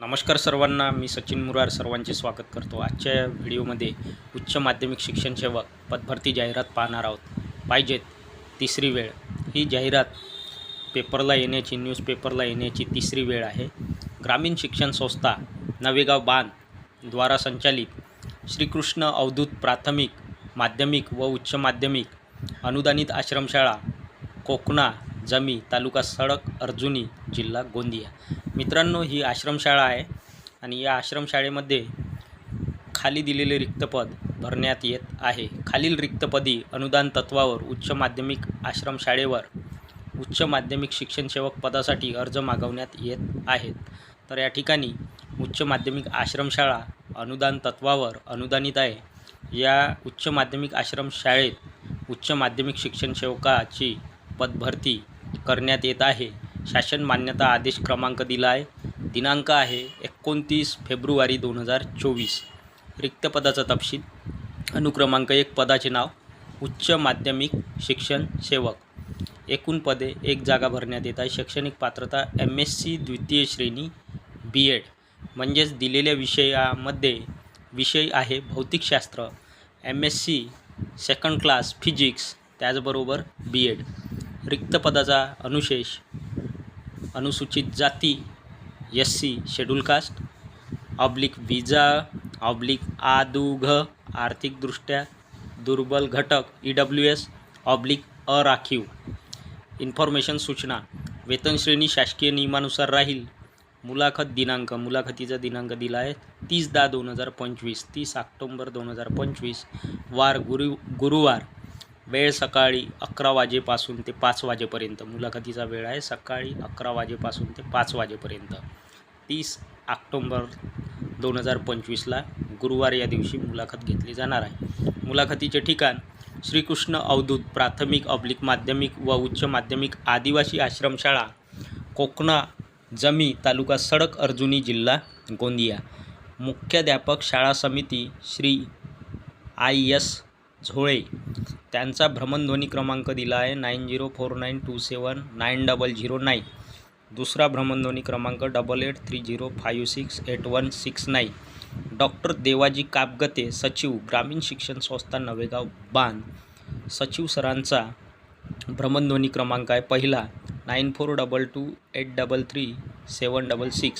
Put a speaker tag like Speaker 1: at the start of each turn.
Speaker 1: नमस्कार सर्वांना मी सचिन मुरार सर्वांचे स्वागत करतो. आजच्या व्हिडिओमध्ये उच्च माध्यमिक शिक्षण सेवक पदभरती जाहिरात पाहणार आहोत. पाहिजेत तिसरी वेळ. ही जाहिरात पेपरला येण्याची न्यूजपेपरला येण्याची तिसरी वेळ आहे. ग्रामीण शिक्षण संस्था नवेगाव बांध द्वारा संचालित श्रीकृष्ण अवधूत प्राथमिक माध्यमिक व उच्च माध्यमिक अनुदानित आश्रमशाळा कोकणा जमी तालुका सडक अर्जुनी जिल्हा गोंदिया. मित्रांनो ही आश्रमशाळा आहे आणि या आश्रमशाळेमध्ये खाली दिलेले रिक्तपद भरण्यात येत आहे. खालील रिक्तपदी अनुदान तत्वावर उच्च माध्यमिक आश्रमशाळेवर उच्च माध्यमिक शिक्षण सेवक पदासाठी अर्ज मागवण्यात येत आहेत. तर या ठिकाणी उच्च माध्यमिक आश्रमशाळा अनुदान तत्वावर अनुदानित आहे. या उच्च माध्यमिक आश्रमशाळेत उच्च माध्यमिक शिक्षण सेवकाची पदभरती करण्यात येत आहे. शासन मान्यता आदेश क्रमांक दिला आहे दिनांक आहे एकोणतीस फेब्रुवारी दोन हजार चोवीस. रिक्त पदाचा तपशील. अनुक्रमांक एक पदाचे नाव. उच्च माध्यमिक शिक्षण सेवक. एकूण पदे एक जागा भरण्यात येत आहे. शैक्षणिक पात्रता एम एस सी द्वितीय श्रेणी बी एड म्हणजेच दिलेल्या विषयामध्ये विषय आहे भौतिकशास्त्र M S C second class physics त्याचबरोबर बी एड रिक्त पदाचा अनुशेष अनुसूचित जाती S C schedule caste oblique विजा ऑब्लिक आदुघ आर्थिकदृष्ट्या दुर्बल घटक ई डब्ल्यू एस ऑब्लिक अराखीव. इन्फॉर्मेशन सूचना. वेतन श्रेणी शासकीय नियमानुसार राहील. मुलाखत दिनांक. मुलाखतीचा दिनांक दिला आहे. तीस दहा दोन हजार पंचवीस. तीस ऑक्टोंबर दोन हजार पंचवीस. वार गुरु गुरुवार. वेळ सकाळी अकरा वाजेपासून ते पाच वाजेपर्यंत. मुलाखतीचा वेळ आहे सकाळी अकरा वाजेपासून ते पाच वाजेपर्यंत. तीस ऑक्टोंबर दोन हजार पंचवीसला गुरुवार या दिवशी मुलाखत घेतली जाणार आहे. मुलाखतीचे ठिकाण श्रीकृष्ण अवधूत प्राथमिक ऑब्लिक माध्यमिक व उच्च माध्यमिक आदिवासी आश्रमशाळा कोकणा जमी तालुका सडक अर्जुनी जिल्हा गोंदिया. मुख्याध्यापक शाळा समिती श्री आय एस झोळे. त्यांचा भ्रमणध्वनी क्रमांक दिला आहे nine zero four nine two seven nine double zero nine. दुसरा भ्रमणध्वनी क्रमांक double eight three zero five six eight one six nine. Doctor Devaji Kapgate सचिव ग्रामीण शिक्षण संस्था नवेगाव बांध. सचिव सरांचा भ्रमणध्वनी क्रमांक आहे पहिला. Nine four double two eight double three seven double six.